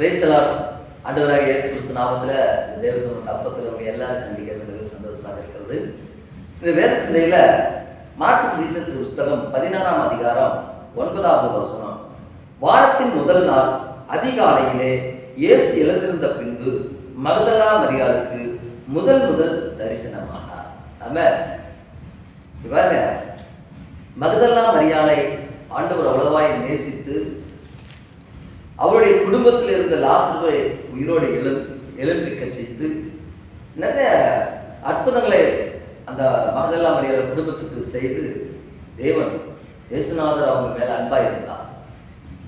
பிரைஸ்தலார் ஆண்டவராக இயேசு கிறிஸ்து நாமத்தில் இந்த தேவசம தப்பத்தில் அவங்க எல்லாரும் சந்திக்கிறது மிக சந்தோஷமாக இருக்கிறது. இந்த வேத சிந்தையில் மார்க்கு ரீசஸ் புஸ்தகம் பதினாறாம் அதிகாரம் ஒன்பதாவது வசனம். வாரத்தின் முதல் நாள் அதிகாலையிலே இயேசு எழுந்திருந்த பின்பு மகதலா மரியாளுக்கு முதல் முதல் தரிசனமானார். ஆமென். பாருங்க. மகதல்லா மரியாளை ஆண்டவர் அவ்வளவாய் நேசித்து அவருடைய குடும்பத்தில் இருந்த லாசருவை உயிரோடு எழு எழுப்பிக்க செய்து நிறைய அற்புதங்களை அந்த மகதல்லா மரியாதை குடும்பத்துக்கு செய்து தேவன் இயேசுநாதர் அவங்க மேல அன்பா இருந்தார்.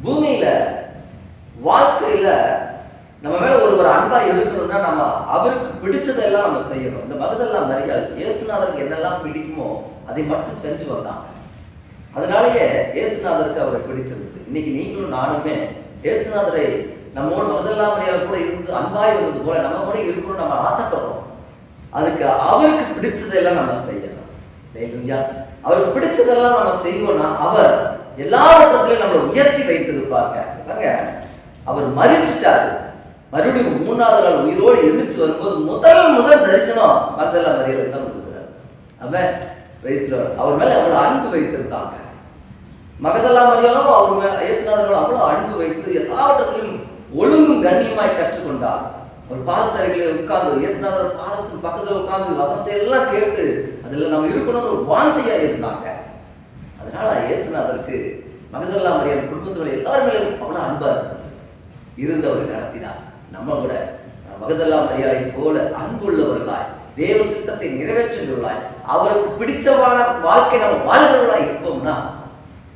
பூமியில வாழ்க்கையில நம்ம மேல ஒருவர் அன்பா இருக்கணும்னா நம்ம அவருக்கு பிடிச்சதெல்லாம் நம்ம செய்யணும். இந்த மகதல்லா மரியாள் இயேசுநாதருக்கு என்னெல்லாம் பிடிக்குமோ அதை மட்டும் செஞ்சு வந்தாங்க. அதனாலேயே இயேசுநாதருக்கு அவரை பிடிச்சிருந்தது. இன்னைக்கு நீங்களும் நானுமே இயேசுநாதரை நம்மோடு மகதல்லா மரியாதை கூட இருந்து அன்பா இருந்தது போல நம்ம கூட இருக்கணும்னு நம்ம ஆசைப்படுறோம். அதுக்கு அவருக்கு பிடிச்சதெல்லாம் நம்ம செய்யணும் இல்லையா அவருக்கு பிடிச்சதெல்லாம் நம்ம செய்வோம்னா அவர் எல்லா வட்டத்திலையும் நம்மளை உயர்த்தி வைத்திருப்பாங்க பாருங்க. அவர் மறிச்சிட்டாரு மறுபடியும் மூணாவது நாள் உயிரோடு எதிர்த்து வரும்போது முதல் முதல் தரிசனம் மகதல்லா மரியாதை தான் கொடுக்குறாரு. அவன் அவர் மேல அவ்வளவு அன்பு வைத்திருந்தாங்க. மகதல்லா மரியாலும் அவர் இயேசுநாதர்கள் அவ்வளோ அன்பு வைத்து எல்லாவற்றத்திலும் ஒழுங்கும் கண்ணியமாய் கற்றுக்கொண்டார். ஒரு பாதத்தரைகளை உட்கார்ந்து இயேசுநாதர் பாதத்தின் பக்கத்தில் உட்கார்ந்து வசனத்தை எல்லாம் கேட்டு அதில் நம்ம இருக்கணும்னு ஒரு வாஞ்சையா இருந்தாங்க. அதனால இயேசுநாதருக்கு மகதல்லா மரியாதை குடும்பத்தோட எல்லார் மேலும் அவ்வளவு அன்பா இருந்தது. இருந்தவர் நடத்தினார். நம்ம கூட மகதல்லா மரியாதை போல அன்புள்ளவர்களாய் தேவ சித்தத்தை நிறைவேற்றுகிறவர்களாய் அவருக்கு பிடிச்சமான வாழ்க்கை நம்ம வாழ்கிறவர்களாய் இருப்போம்னா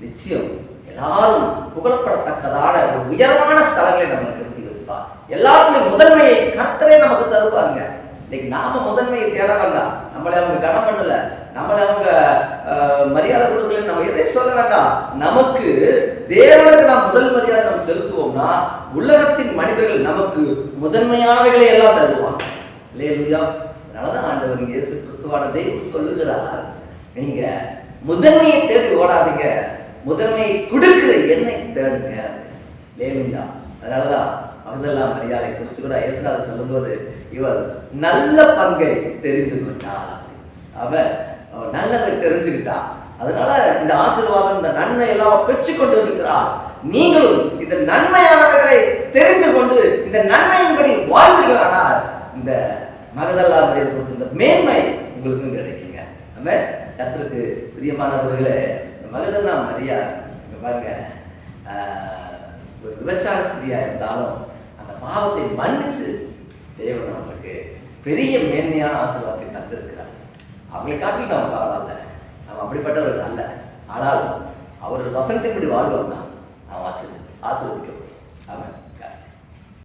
நிச்சயம் எல்லாரும் புகழப்படத்தக்கதான ஒரு உயர்வான ஸ்தலங்களை நம்ம நிறுத்தி வைப்பார். எல்லாத்துலயும் முதன்மையை கர்த்தரே நமக்கு தருவாருங்க. இன்னைக்கு நாம முதன்மையை தேட வேண்டாம். நம்மளை அவங்க கனம் பண்ணல. நம்மளை அவங்க மரியாதை கொடுக்கல நம்ம எதை சொல்ல வேண்டாம். நமக்கு தேவனுக்கு நாம் முதல் மரியாதை நம்ம செலுத்துவோம்னா உலகத்தின் மனிதர்கள் நமக்கு முதன்மையானவைகளை எல்லாம் தருவாங்க. இல்லையா அதனாலதான் ஆண்டவர் இயேசு கிறிஸ்துவான தெய்வம் சொல்லுகிறார். நீங்க முதன்மையை தேடி ஓடாதீங்க. முதன்மையை கொடுக்கிற எண்ணெய் தேடுங்க. லேலுயா அதனாலதான் மகதெல்லாம் மரியாதை குறித்து கூட இயேசுநாதர் சொல்லும்போது இவர் நல்ல பங்கை தெரிந்து கொண்டார் அவன் அவன் நல்லதை தெரிஞ்சுக்கிட்டா. அதனால இந்த ஆசீர்வாதம் இந்த நன்மை எல்லாம் பெற்று கொண்டு இருக்கிறார் நீங்களும் இந்த நன்மையானவர்களை தெரிந்து கொண்டு இந்த நன்மையின்படி வாழ்வீர்களானால் இந்த மகதல்லா மரியாதை கொடுத்த இந்த மேன்மை உங்களுக்கும் கிடைக்குங்க. நம்ம கர்த்தருக்கு பிரியமானவர்களே இந்த மகதல்லா மரியா? இங்க பாருங்க. ஒரு விபச்சார ஸ்திரியா இருந்தாலும் அந்த பாவத்தை மன்னிச்சு தேவன் அவங்களுக்கு பெரிய மேன்மையான ஆசீர்வாதத்தை தந்திருக்கிறார். அவங்களை காட்டில் நம்ம பரவாயில்ல. நம்ம அப்படிப்பட்டவர்கள் அல்ல. ஆனால் அவர்கள் வசனத்தின்படி வாழ்வோம்னா நாம் ஆசீர்வதி ஆசீர்வதிக்கப்படும். அவன்